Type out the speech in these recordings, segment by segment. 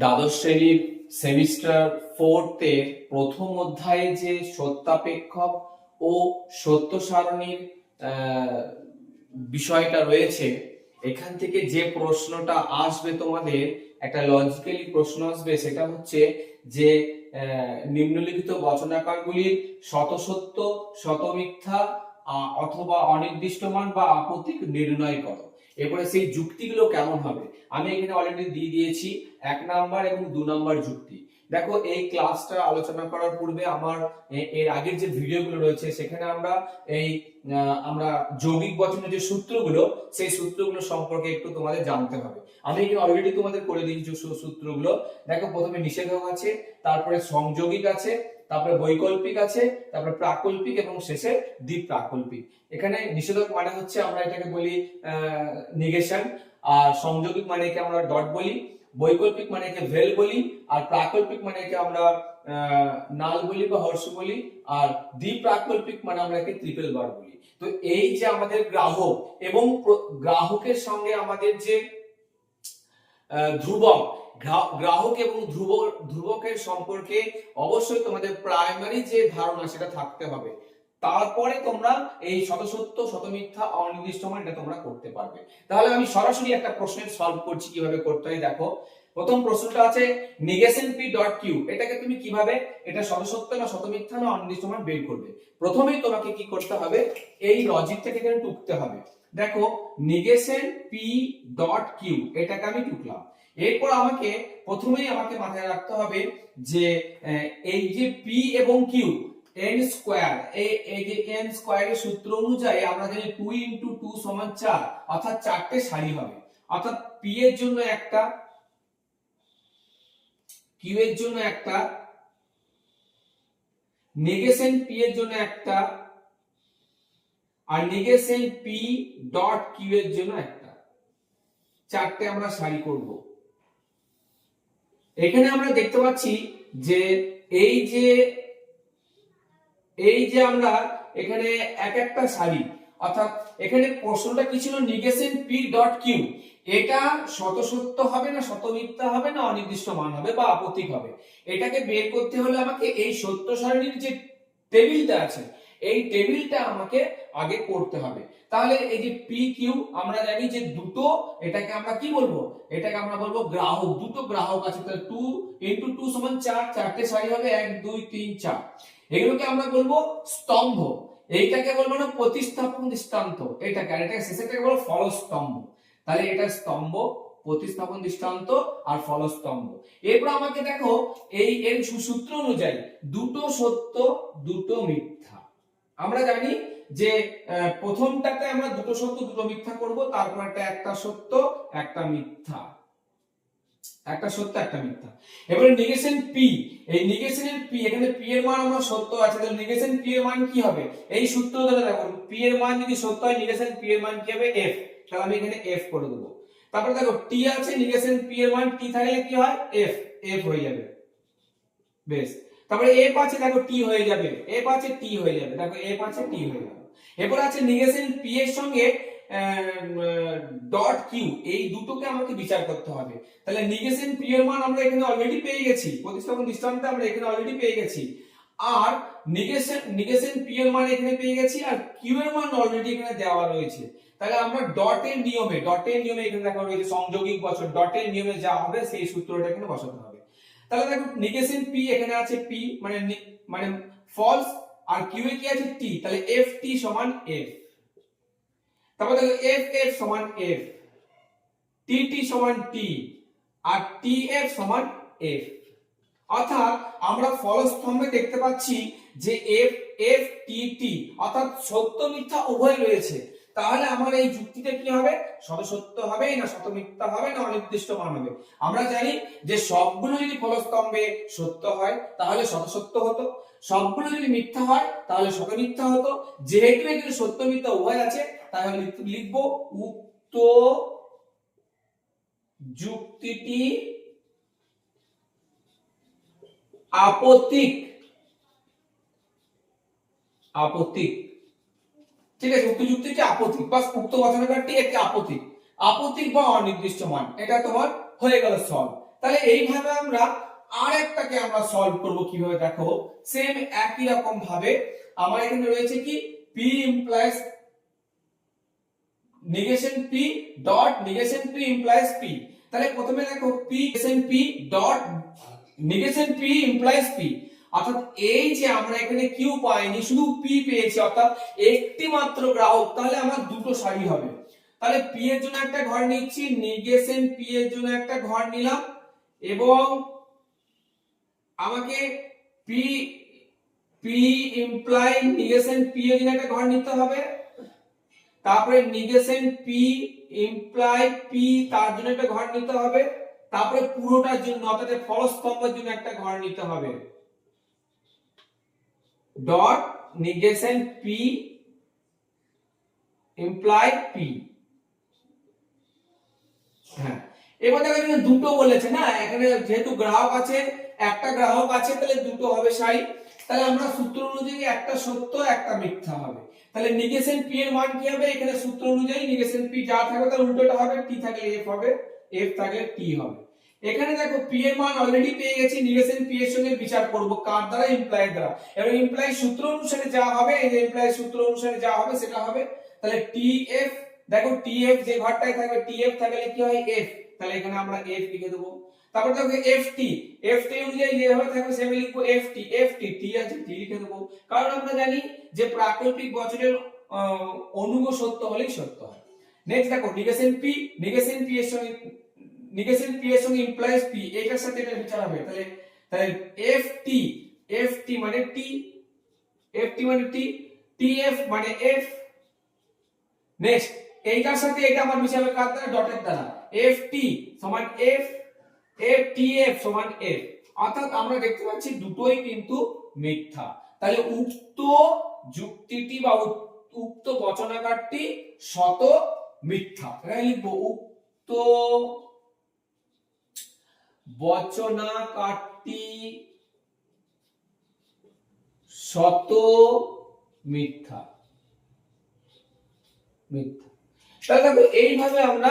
দ্বাদশ শ্রেণির সেমিস্টার ফোর্থে প্রথম অধ্যায়ে যে সত্যাপেক্ষক ও সত্য সারণীর বিষয়টা রয়েছে, এখান থেকে যে প্রশ্নটা আসবে তোমাদের, একটা লজিক্যালি প্রশ্ন আসবে, সেটা হচ্ছে যে নিম্নলিখিত বচনাকারগুলির শত মিথ্যা অথবা অনির্দিষ্টমান বা আপত্তি নির্ণয় করো। এরপরে সেই যুক্তিগুলো কেমন হবে? আমি এখানে অলরেডি দিয়ে দিয়েছি এক নাম্বার এবং দু নাম্বার যুক্তি। দেখো, এই ক্লাসটা আলোচনা করার পূর্বে আমার এর আগের যে ভিডিওগুলো রয়েছে, সেখানে আমরা এই আমরা যৌগিক বচনের যে সূত্রগুলো, সেই সূত্রগুলো সম্পর্কে একটু তোমাদের জানতে হবে। আমি এখানে অলরেডি তোমাদের করে দিয়েছি সূত্রগুলো। দেখো, প্রথমে নিষেধক আছে, তারপরে সংযোগিক আছে তারপরে বৈকল্পিক আছে, তারপরে প্রাকল্পিক এবং শেষে দ্বীপ প্রাকল্পিক এখানে নিষেধক মানে হচ্ছে আমরা এটাকে বলি নিগেশন আর সংযোগিক মানে কি আমরা ডট বলি, বৈকল্পিক মানে কি ভেল বলি, আর প্রাকল্পিক মানে কি আমরা নাল বলি বা হর্ষ বলি, আর দ্বি প্রাকল্পিক মানে আমরা একে ট্রিপল বার বলি। তো এই যে আমাদের গ্রাহক এবং গ্রাহকের সঙ্গে আমাদের যে ধ্রুবক গ্রাহক এবং ধ্রুব ধ্রুবকের সম্পর্কে অবশ্যই তোমাদের প্রাইমারি যে ধারণা সেটা থাকতে হবে। তারপরে তোমরা এই শতসত্য, শতমিথ্যা, অনির্দিষ্টমান এটা তোমরা করতে পারবে। তাহলে আমি সরাসরি একটা প্রশ্নের সলভ করছি কীভাবে করতে হয়, দেখো। প্রথম প্রশ্নটা আছে নেগেশন পি ডট কিউ এটাকে তুমি কীভাবে এটা শতসত্য না শতমিথ্যা না অনির্দিষ্টমান বের করবে? প্রথমেই তোমাকে কি করতে হবে, এই লজিকটাকে এখানে টুকতে হবে। দেখো নেগেশন পি ডট কিউ এটাকে আমি টুকলাম। এরপর আমাকে প্রথমেই আমাকে মাথায় রাখতে হবে যে এই যে পি এবং কিউ এন স্কোয়ার এই যে এন স্কোয়ারের সূত্র অনুযায়ী আমরা জানি টু ইন্টু টু সমান চার, অর্থাৎ চারটে সারি হবে। অর্থাৎ পি এর জন্য একটা কিউ এর জন্য একটা নেগেশন পি এর জন্য একটা আর নেগেশন পি ডট কিউ এর জন্য একটা। চারটে আমরা সারি করব। এখানে আমরা দেখতে পাচ্ছি যে এই যে এই যে আমরা এখানে এক একটা সারি, অর্থাৎ এখানে প্রশ্নটা কি ছিল? নিগেশন পি ডট কিউ এটা শত সত্য হবে না শত মিথ্যা হবে না, অনির্দিষ্ট মান হবে বা আপত্তিক হবে? এটাকে বের করতে হলে আমাকে এই সত্য সারণীর যে টেবিলটা আছে এই টেবিলটা আমাকে আগে করতে হবে। তাহলে এই যে পি কিউ আমরা জানি যে দুটো, এটাকে আমরা কি বলব? এটাকে আমরা বলব গ্রাহক। দুটো গ্রাহক আছে, তাহলে টু ইন্টু টু সমান চার, চারটে সারি হবে এক, দুই, তিন, চার। এগুলোকে আমরা বলব স্তম্ভ। এইটাকে বলব না প্রতিস্থাপন দৃষ্টান্ত। এটাকে, আর এটাকে শেষেরটাকে বলব ফলস্তম্ভ। তাহলে এটা স্তম্ভ, প্রতিস্থাপন দৃষ্টান্ত আর ফলস্তম্ভ। এরপর আমাকে দেখো এই এর সূত্র অনুযায়ী দুটো সত্য, দুটো মিথ্যা। আমরা জানি যে প্রথমটাতে আমরা দুটো সত্য, দুটো মিথ্যা করব তারপর একটা একটা সত্য, একটা মিথ্যা। একটা সত্য, একটা মিথ্যা। এবারে নেগেশন পি এই নেগেশনের পি এখানে পি এর মান আমার সত্য আছে, তাহলে নেগেশন পি এর মান কি হবে? এই সূত্র ধরে দেখো পি এর মান যদি সত্য হয় নেগেশন পি এর মান কি হবে? এফ তাহলে আমি এখানে এফ করে দেবো। তারপরে দেখো টি আছে নেগেশন পি এর মান টি থাকলে কি হয়? এফ এফ হয়ে যাবে। বেশ। তারপরে এফ আছে দেখো টি হয়ে যাবে। এ আছে টি হয়ে যাবে। দেখো এ আছে টি হয়ে যাবে। এরপর আছে নিগেশন পি এর সঙ্গে ডট কিউ এই দুটোকে আমাকে বিচার করতে হবে। তাহলে নিগেশন পি এর মান আমরা এখানে অলরেডি পেয়ে গেছি। প্রতিস্থাপন দৃষ্টান্তে আমরা এখানে অলরেডি পেয়ে গেছি। আর নিগেশন নিগেশন পি এর মান এখানে পেয়ে গেছি আর কিউ এর মান অলরেডি এখানে দেওয়া রয়েছে। তাহলে আমরা ডটের নিয়মে ডটের নিয়মে এখানে দেখা রয়েছে সংযোগিক বছর ডটের নিয়মে যা হবে সেই সূত্রটা এখানে বসাতে হবে। তাহলে দেখো নেগেশন পি এখানে আছে পি মানে মানে ফলস আর কিউ এ কি আছে টি তাহলে এফ টি সমান এফ তারপর দেখো এফ এফ সমান এফ টি টি সমান টি আর টি এফ সমান এফ অর্থাৎ আমরা ফলস্তম্ভে দেখতে পাচ্ছি যে এফ এফ টি টি অর্থাৎ সত্য মিথ্যা উভয় রয়েছে। তাহলে আমার এই যুক্তিটা কি হবে? শত সত্য হবে না শত মিথ্যা হবে না অনির্দিষ্ট মান হবে? আমরা জানি যে সবগুলো যদি ফলস্তম্ভে সত্য হয়, তাহলে শত সত্য হতো। সবগুলো যদি মিথ্যা হয়, তাহলে শত মিথ্যা হতো। যেহেতু এখানে সত্য, মিথ্যা উভয় আছে তাহলে লিখ- লিখব উক্ত যুক্তিটি আপত্তিক। আপত্তিক। ঠিক আছে উক্ত যুক্তিটি আপত্তিক বা উক্ত বচনকারটি একটি আপত্তিক আপত্তিক বা অনির্দিষ্ট মান, এটা তোমার হয়ে গেল সলভ তাহলে এইভাবে আমরা আর একটাকে আমরা সলভ করব কীভাবে দেখো? সেম একই রকম ভাবে আমার এখানে রয়েছে কি? p implies negation p dot negation p implies p তাহলে প্রথমে দেখো p negation p dot negation p implies p অর্থাৎ এই যে আমরা এখানে কিউ পাইনি, শুধু পি পেয়েছি, অর্থাৎ একটি মাত্র গ্রাহক, তাহলে আমার দুটো সারি হবে। তাহলে p এর জন্য একটা ঘর নিচ্ছি নেগেশন p এর জন্য একটা ঘর নিলাম, এবং আমাকে P P imply negation p এর জন্য একটা ঘর নিতে হবে, তারপরে নেগেশন পি ইমপ্লাই পি তার জন্য একটা ঘর নিতে হবে, তারপরে পুরোটার জন্য, অর্থাৎ ফলস্তম্ভের জন্য একটা ঘর নিতে হবে। Dot negation p imply p. হ্যাঁ। এবার দেখো এখানে দুটো বলেছে না? এখানে যেহেতু গ্রাহক আছে, একটা গ্রাহক আছে, তাহলে দুটো হবে সারি তাহলে আমরা সূত্র অনুযায়ী একটা সত্য, একটা মিথ্যা হবে। তাহলে নেগেশন পি এর মান কি হবে? এখানে সূত্র অনুযায়ী নেগেশন পি যা থাকবে তার উল্টোটা হবে টি থাকলে এফ হবে এফ থাকলে টি হবে। এখানে দেখো পি এর মান অলরেডি পেয়ে গেছি নেগেশন পি এর সঙ্গে বিচার করব, কার দ্বারা? ইমপ্লাই দ্বারা। এবং ইমপ্লাই সূত্র অনুসারে যা হবে, এই ইমপ্লাই সূত্র অনুসারে যা হবে, সেটা হবে, তাহলে টি এফ দেখো টি এফ যে ঘরটায় থাকবে টি এফ থাকলে কি হয়? এফ তাহলে এখানে আমরা এফ লিখে দেবো। তারপর দেখো এফ টি এফ টি অনুযায়ী যেভাবে থাকবে, সেভাবে লিখব এফ টি এফ টি টি আছে টি লিখে দেবো। কারণ আমরা জানি যে প্রাকৃতিক বছরের অনুগ সত্য হলেই সত্য হয়। নেক্সট দেখো নেগেশন পি নেগেশন পি এর সঙ্গে নেগেশন পি এর সঙ্গে ইমপ্লাইজ পি এটার সাথে এটা বিচার হবে। তাহলে তাহলে এফ টি এফ টি মানে টি এফ টি মানে টি টি এফ মানে এফ নেক্সট এইটার সাথে এটা আমার মিশাবে কার দ্বারা? ডটের দ্বারা। এফ টি সমান এফ এফ টি এফ সমান এফ অর্থাৎ আমরা দেখতে পাচ্ছি দুটোই কিন্তু মিথ্যা। তাহলে উক্ত যুক্তিটি বা উক্ত বচনাকারটি শত মিথ্যা। লিখব, উক্ত বচনাকারটি শত মিথ্যা। মিথ্যা। তাহলে দেখো, এইভাবে আমরা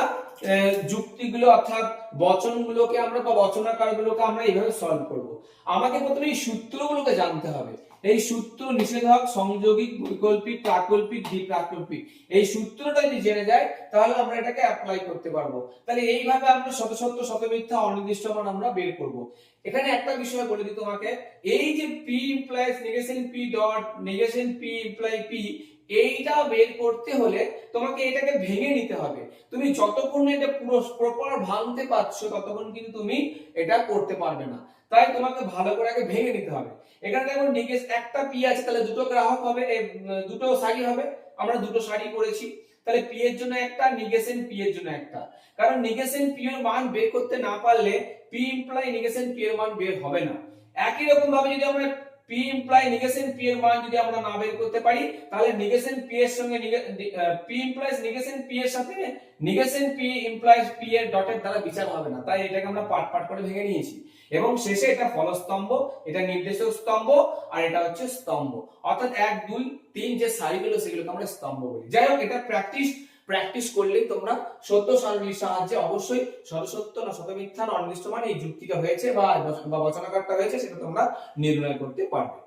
যুক্তিগুলো অর্থাৎ বচনগুলোকে আমরা বা বচনাকারগুলোকে আমরা এইভাবে সলভ করব। আমাকে প্রথমে এই সূত্রগুলোকে জানতে হবে। এই সূত্র নিষেধক সংযোগিক, বৈকল্পিক, প্রাকল্পিক, দ্বিপ্রাকল্পিক। এই সূত্রটা যদি জেনে যায়, তাহলে আমরা এটাকে অ্যাপ্লাই করতে পারব। তাহলে এইভাবে আমরা শত সত্য শত মিথ্যা অনির্দিষ্ট মান আমরা বের করব। এখানে একটা বিষয় বলে দিই তোমাকে। এই যে P implies negation P dot negation P imply P এইটা বের করতে হলে তোমাকে এটাকে ভেঙে নিতে হবে। তুমি যতক্ষণ এটা পুরো প্রপার ভাঙতে পারছ, ততক্ষণ কিন্তু তুমি এটা করতে পারবে না। তাই তোমাকে ভালো করে আগে ভেঙে নিতে হবে। এখানে দেখো নিকেশ একটা পি আছে, তাহলে দুটো গ্রাহক হবে দুটো শাড়ি হবে, আমরা দুটো শাড়ি করেছি তাহলে পি এর জন্য একটা নিগেশন পি এর জন্য একটা। কারণ নিগেশন পি এর মান বের করতে না পারলে, পি ইমপ্লাই নিগেশন পি এর মান বের হবে না। একই রকম ভাবে যদি আমরা পি ইমপ্লাই নেগেশন পি এর মান যদি আমরা না বের করতে পারি, তাহলে নেগেশন পি এর সঙ্গে পি ইমপ্লাইজ নেগেশন পি এর সাথে নেগেশন পি ইমপ্লাইজ পি এর ডটের দ্বারা বিচার হবে না। তাই এটাকে আমরা পার্ট পার্ট করে ভেঙে নিয়েছি। এবং শেষে এটা ফলস্তম্ভ, এটা নির্দেশক স্তম্ভ, আর এটা হচ্ছে স্তম্ভ। অর্থাৎ এক, দুই, তিন যে সারিগুলো, সেগুলোকে আমরা স্তম্ভ বলি। যাই হোক, এটা প্র্যাকটিস প্র্যাকটিস করলেই তোমরা সত্য সারণীর সাহায্যে অবশ্যই সরসত্য না শত মিথ্যা না অনির্দিষ্ট মানে এই যুক্তিটা হয়েছে বা বচনাকারটা হয়েছে, সেটা তোমরা নির্ণয় করতে পারবে।